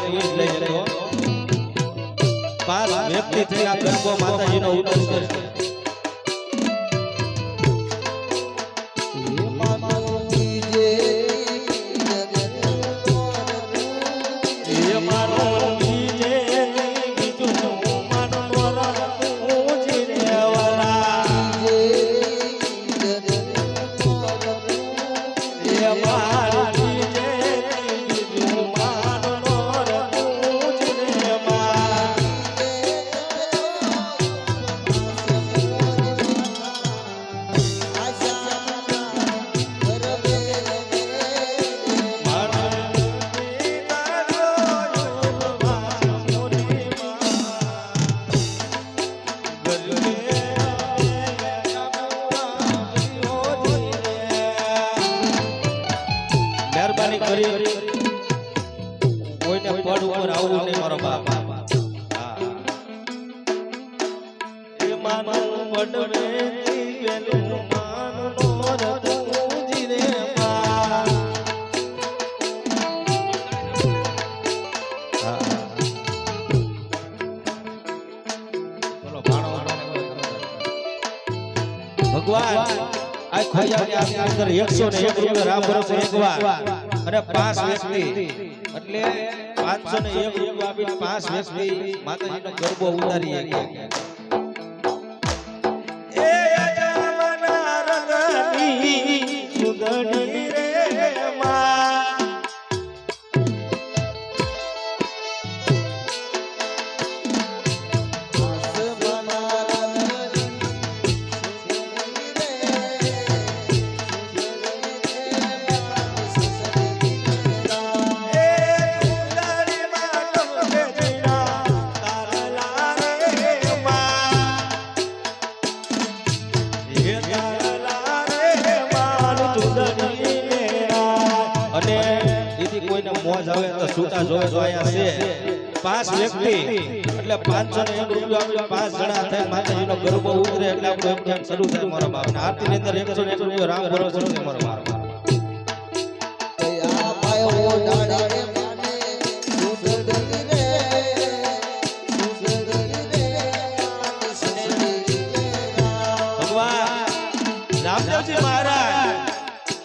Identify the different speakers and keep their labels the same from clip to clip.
Speaker 1: જ લઈ જતો પાંચ વ્યક્તિ થઈ પ્રભુ માતાજીનો ઉદ્દેશ એ મહેરબાની અને પાંચ વ્યક્તિ. એટલે 501 રૂપિયા આપીને પાંચ વ્યક્તિ. માતાજીનો ગરબો ઉતારી પાંચ જણા થાય, માતાજીનો ગરબો ઉતરે એટલે આપણે એમ ધ્યાન શરૂ થાય મારા બાપ ને આરતી ની અંદર એકસો ને એકસો રામ ભરો શરૂ થાય મારો બાપ રામદેવજી મહારાજ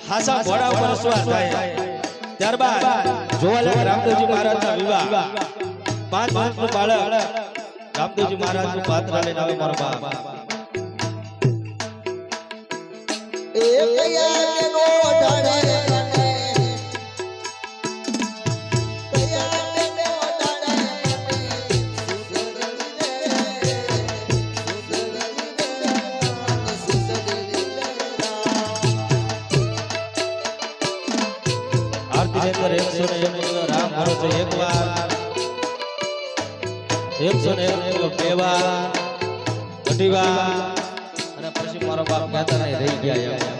Speaker 1: હાસા ઘોડા ઉપર સવાર મહારાજના વિવાહ. પાંચ વર્ષનું બાળક. રામદેવજી મહારાજનું પાત્ર લઈને આવે મારો બાપ. આરતી એકસો ને એક વાર અઢી વાર અને પછી મારો બાપ કહેતા નહીં રહી ગયા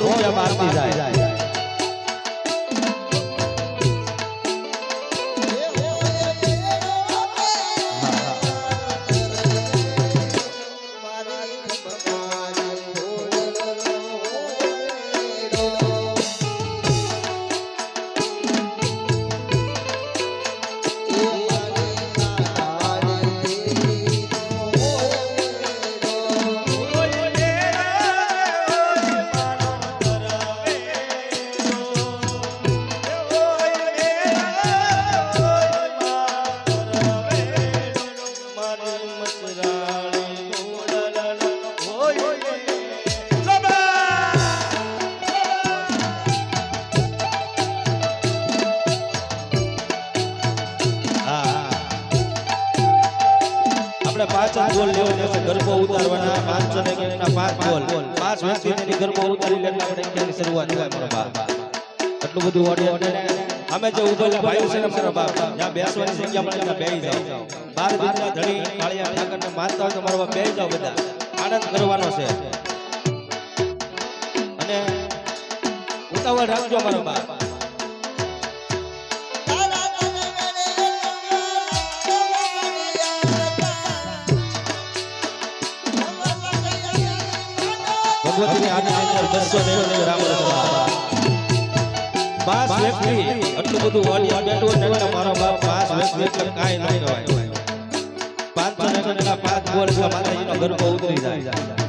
Speaker 1: રૂપિયા મારતી જાય. પાંચ ગોલ લેવો છે. ગરબો ઉતારવાના પાંચસો ને એકના પાંચ પાંચ વ્યક્તિની ગરબો ઉતારી લે એટલે આપણે બધું ઓડિયન્સ અમે જે ઉભેલા ભાઈઓ છે બેસવાની જગ્યા મળે ત્યાં બાર બીજા ધણી, કાળિયા, ઠાકરને માનતા હોય તો મારો બે બધા. આનંદ કરવાનો છે. અને ઉતાવળ રાખજો
Speaker 2: રામ પાંચ વ્યક્તિ આટલું બધું વાળી બાપ પાંચ વ્યક્તિ એટલે નહીં કહેવાય. માતાજીનો ગરબો ઉતરી જાય.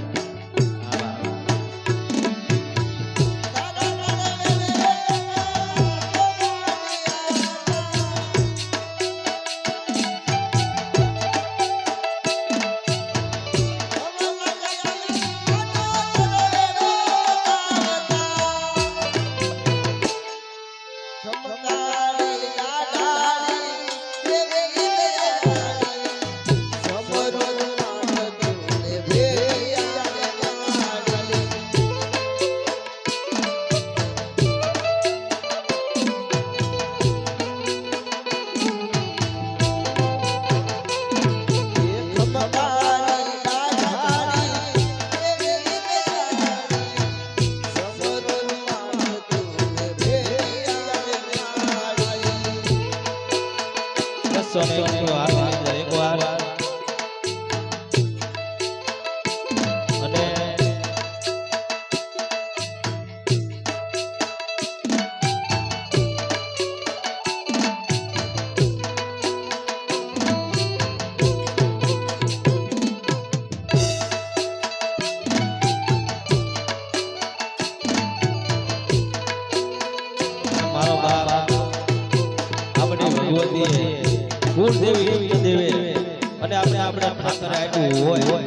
Speaker 2: ઠાકર આપ્યું હોય,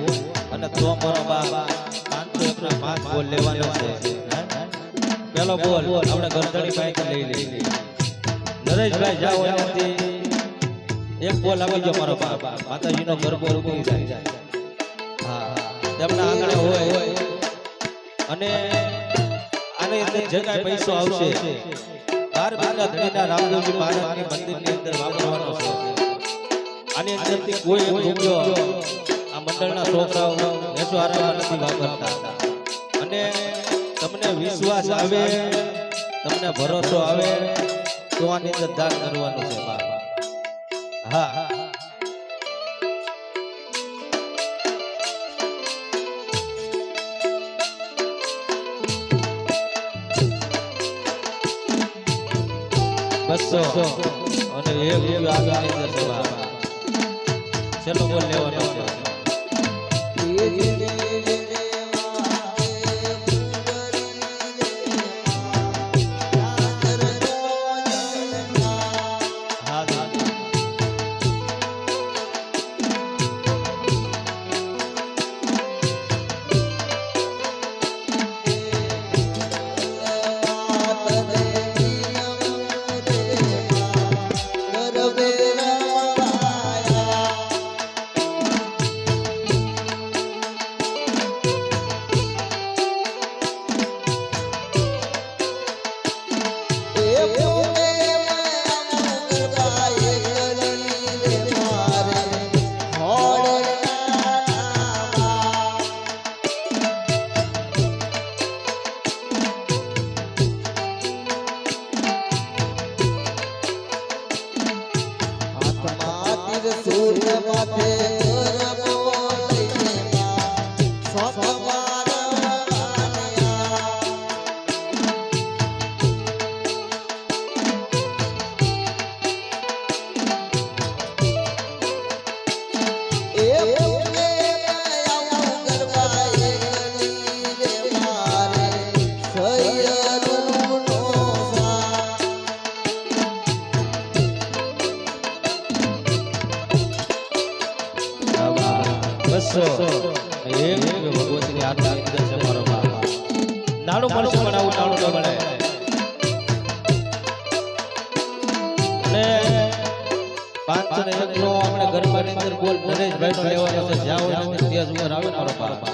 Speaker 2: અને તો મારો બાપ પાંચસો પાંચ બોલ લેવાનો છે? પેલો બોલ, આપણે ગરદડી પાસે લઈ લઈ નરેશભાઈ, જાઓ એનાથી એક બોલ આવી ગયો મારો બાપ. માતાજીનો ગરબો રૂપી જાય. હા, તેમના આંગણે હોય. અને આને અંદર જે કાંઈ પૈસો આવશે, બાર મહિના ધણીના રામદેવજી મહારાજની મંદિરની અંદર વાપરવાનો છે. આની અંદરથી કોઈ રૂપિયો આ મંડળના છોકરાઓ એસો આરામાં નથી વાપરતા. અને તમને વિશ્વાસ આવે, તમને ભરોસો આવે, તો આની અંદર દાન કરવાનું છે હા હા. બસો. અને એક રૂપિયો છેલ્લો બોલ લેવાનો. બસો. એક ભગવતીની આરતી અંદર છે મારો બાપ. નાનું મળશે પણ આવું નાનું ન મળે. અને પાંચસો ને એક નો આપણે ગરબાની અંદર બોલ નરેશભાઈ લેવાનો છે. જ્યાં હોય ત્યાં ઉપર આવે મારો બાપ.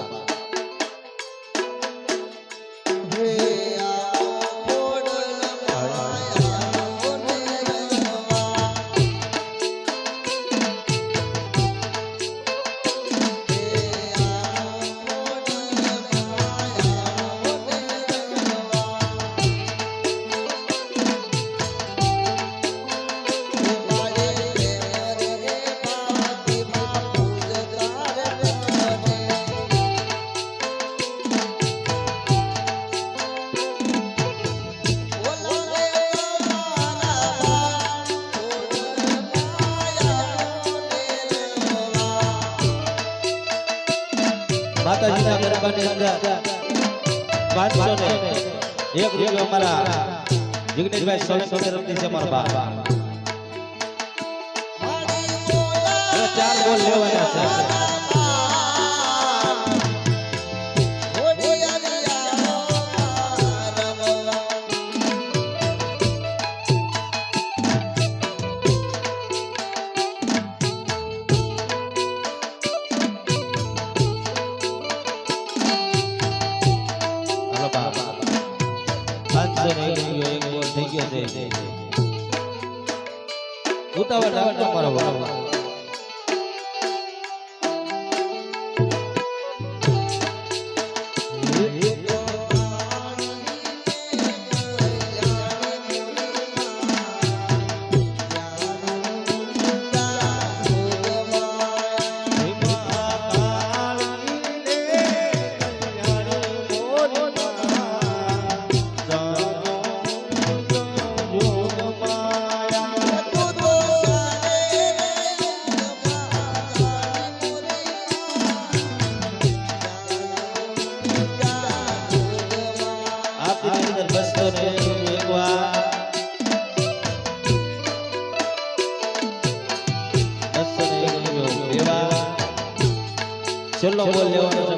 Speaker 1: પાંચસો ને એક રૂપિયો અમારા જિગ્નેશભાઈ સોલંકી તરફથી છે મારા બા ચાર બોલ લેવાના છે. પાંચસો એક રૂપિયો એક બોલ થઈ ગયો છે. ઉતાવળ રાખજો મારો છેલ્લો બોલ લેવાનો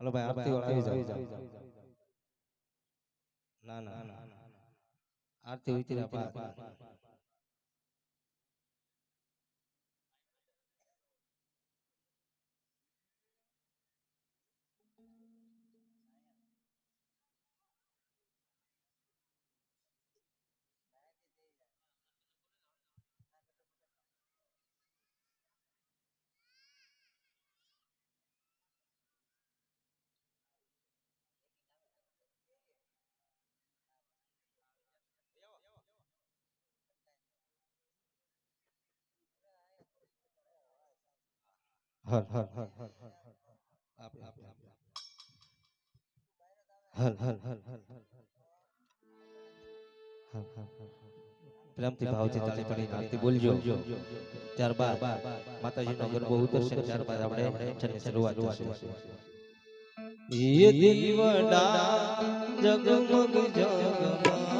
Speaker 1: હાલો ભાઈ આરતી વાળા આવી જાઓ ના ના આરતી ઉતરી પા હર હર હર હર હર આપ આપ આપ હર હર હર હર હર પ્રેમથી ભાવથી તાળી પાડીને આરતી બોલજો ત્યારબાદ માતાજીનો ગરબો ઉતરશે ત્યારબાદ આપણે છેલ્લે શરૂઆત જગમગ થાય.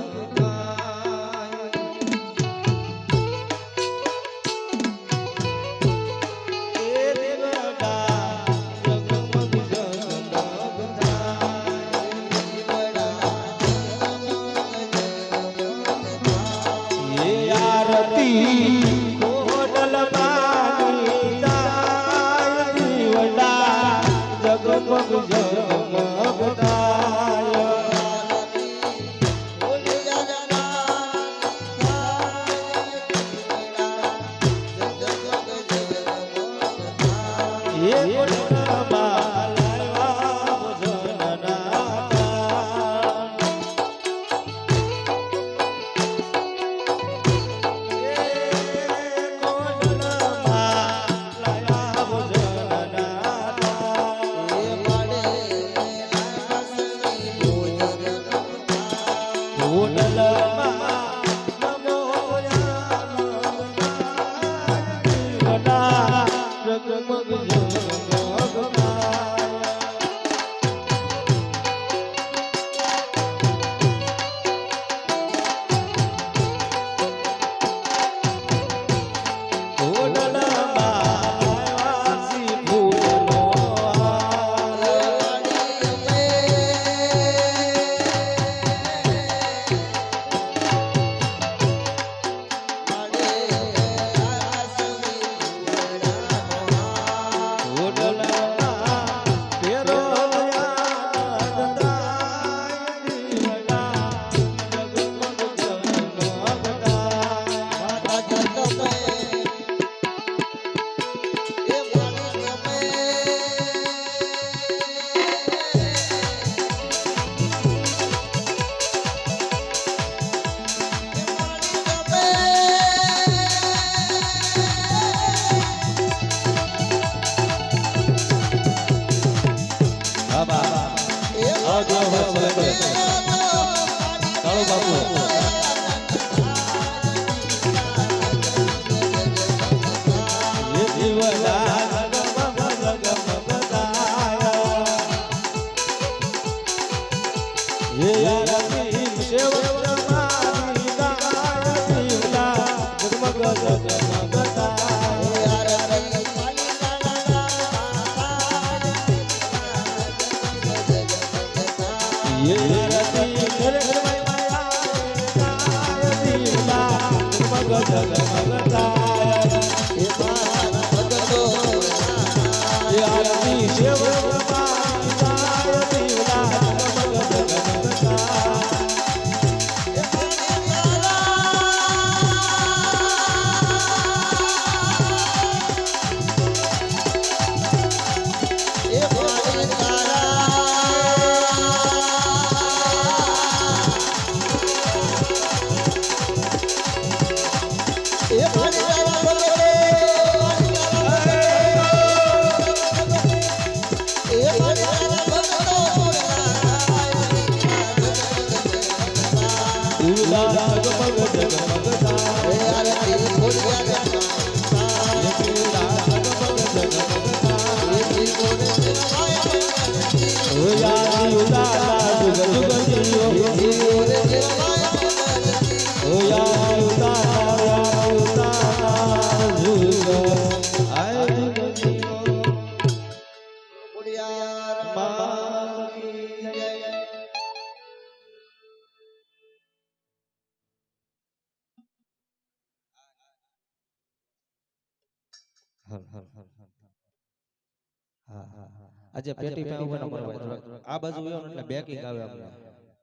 Speaker 1: આજે પેટી પાસે ઊભા ન કરવા આ બાજુ આવ્યો એટલે બેકિંગ આવે આપણે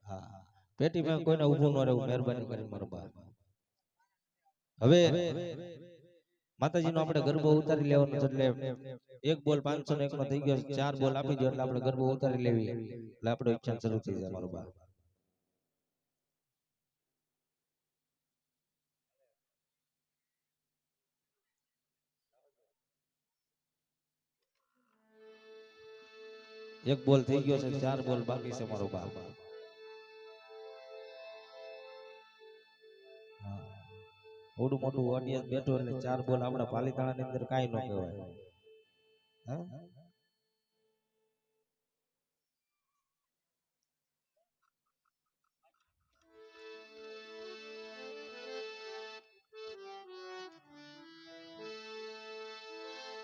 Speaker 1: હા પેટી પાસે કોઈને ઊભું ન રહેવું મહેરબાની કરી મારો બા હવે માતાજીનો આપણે ગરબો ઉતારી લેવાનો છે એટલે એક બોલ પાંચસો ને એક નો થઈ ગયો ચાર બોલ આપી દો એટલે આપણે ગરબો ઉતારી લેવી. એટલે આપણો ઈચ્છા શરૂ થઈ જાય મારો બા એક બોલ થઈ ગયો છે ચાર બોલ બાકી છે મારો બાપ. થોડું મોટું ઓડિયન્સ બેઠો એટલે ચાર બોલ આપણા પાલીતાણાની અંદર કઈ ન કહેવાય. હા?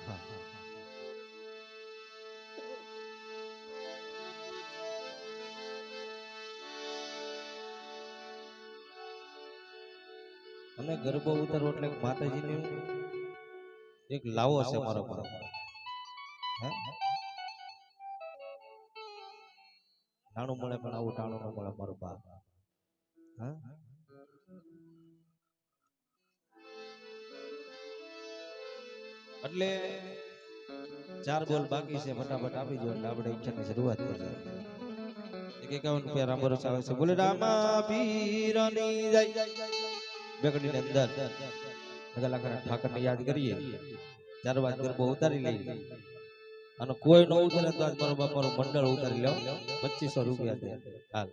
Speaker 1: હા, અને ગરબો ઉતારવો એટલે માતાજીને એક લાવો છે મારો પર? નાણું મળે પણ આવું ટાણું ન મળે મારો બાપ. હે? એટલે ચાર બોલ બાકી છે ફટાફટ આપી દો એટલે આપણે ઈચ્છાની શરૂઆત થઈ જાય એક એકાવન રૂપિયા રામ ભરોસા આવે છે. બોલે રામા પીરની જય. બેકડીની અંદર ગલાખરા ઠાકર ને યાદ કરીએ. ત્યારબાદ ગરબો ઉતારી લઈએ. અને કોઈ ન ઉતારે તો આજ મારો બાપ મારું મંડળ ઉતારી લો પચીસો રૂપિયા દે. હાલ.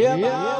Speaker 1: એ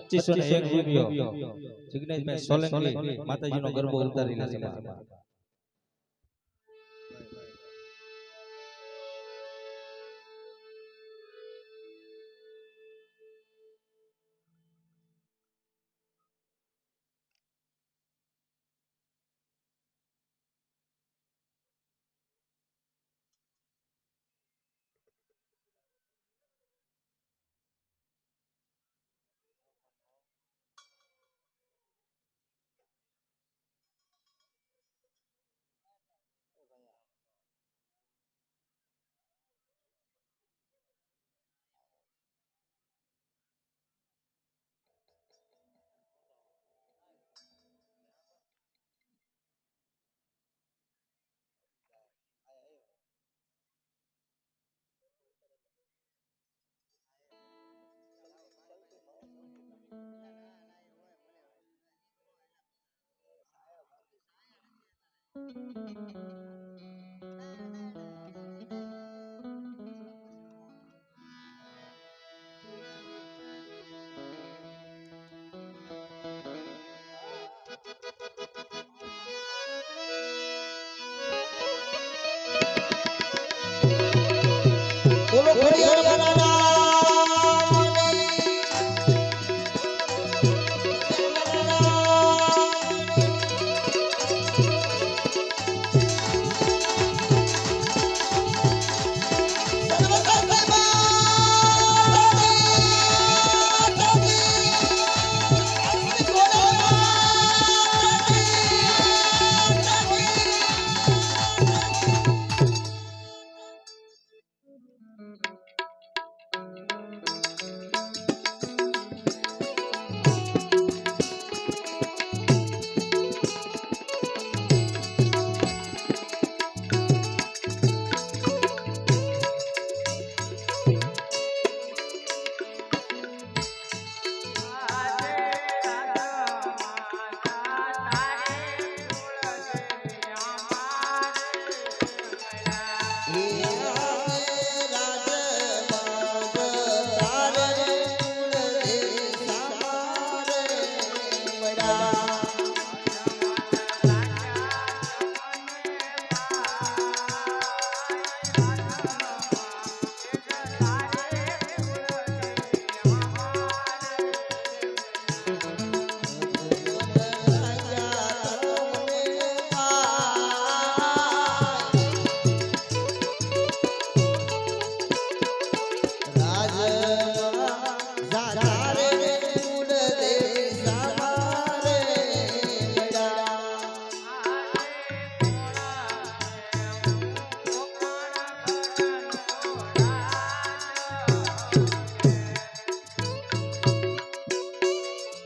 Speaker 1: પચીસો ને એક રૂપિયો. જિગ્નેશભાઈ સોલંકી માતાજીનો ગરબો ઉતારી લેશે Thank you.